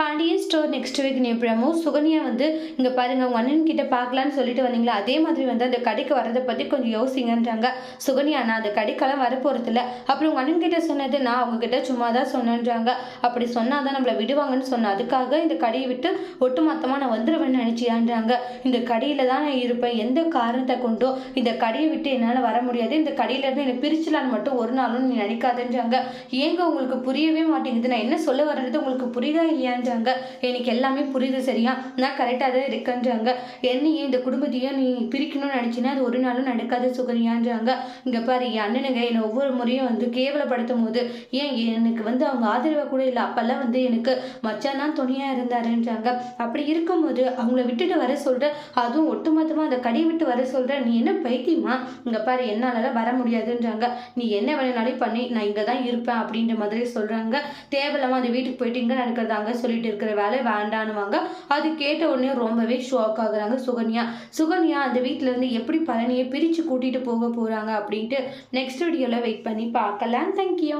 Pandian store next week நீ promo Sukanya வந்து இங்கே பாருங்க உங்கள் அண்ணன் கிட்ட பார்க்கலான்னு சொல்லிட்டு வந்தீங்களா? அதே மாதிரி வந்து அந்த கடைக்கு வரதை பற்றி கொஞ்சம் யோசிங்கன்றாங்க. சுகன்யா நான் அந்த கடைக்கெல்லாம் வரப்போகிறதில்ல அப்புறம் உங்கள் அண்ணன் கிட்ட சொன்னது நான் அவங்கக்கிட்ட சும்மா தான் சொன்னேன்றாங்க. அப்படி சொன்னால் தான் நம்மளை விடுவாங்கன்னு சொன்னேன் அதுக்காக இந்த கடையை விட்டு ஒட்டுமொத்தமாக நான் வந்துடுவேன்னு நினச்சியான்றாங்க. இந்த கடையில் தான் நான் இருப்பேன். எந்த காரணத்தை கொண்டோ இந்த கடையை விட்டு என்னால் வர முடியாது. இந்த கடையிலேருந்து என்னை பிரிச்சலான்னு மட்டும் ஒரு நாளும் நீ நினைக்காதன்றாங்க. ஏங்க உங்களுக்கு புரியவே மாட்டேங்குது. நான் என்ன சொல்ல வர்றது? உங்களுக்கு புரியுதா இல்லையான்றாங்க எனக்கு எல்லாமே புரியுது சரியா? நான் கரெக்டாக தான் இருக்கேன்றாங்க. என்னையே இந்த குடும்பத்தையும் நீ பிரிக்கணும்னு நினச்சினா அது ஒரு நாளும் நடக்காது சுகன்யான்றாங்க. இங்கே பாரு என் அண்ணனுங்க என்னை ஒவ்வொரு முறையும் வந்து கேவலப்படுத்தும் போது ஏன் எனக்கு வந்து அவங்க ஆதரவை கூட இல்லை? அப்போல்லாம் வந்து எனக்கு மச்சான் தான் துணையாக இருந்தாருன்றாங்க. அப்படி இருக்கும்போது அவங்கள விட்டுட்டு வர சொல்கிற அதுவும் ஒட்டுமொத்தமாக அந்த கடையை விட்டு வர சொல்கிற நீ என்ன பைத்தியமா? இங்கே பாரு என்னாலலாம் வர முடியாதுன்றாங்க. நீ என்ன வேணும்னாலும் பண்ணி நான் இங்கே தான் இருப்பேன் அப்படின்ற மாதிரி சொல்கிறாங்க தேவையில்லாமல் அந்த வீட்டுக்கு போயிட்டு இங்கே நடக்கிறதாங்க சொல்லிட்டு சொல்லிட்டு இருக்கிற வேலை வேண்டானுவாங்க அது கேட்ட உடனே ரொம்பவே ஷாக் ஆகுறாங்க சுகன்யா. சுகன்யா அந்த வீட்டில் இருந்து எப்படி பழனியை பிரித்து கூட்டிகிட்டு போக போகிறாங்க அப்படின்ட்டு நெக்ஸ்ட் வீடியோவில் வெயிட் பண்ணி பார்க்கலாம். தேங்க்யூ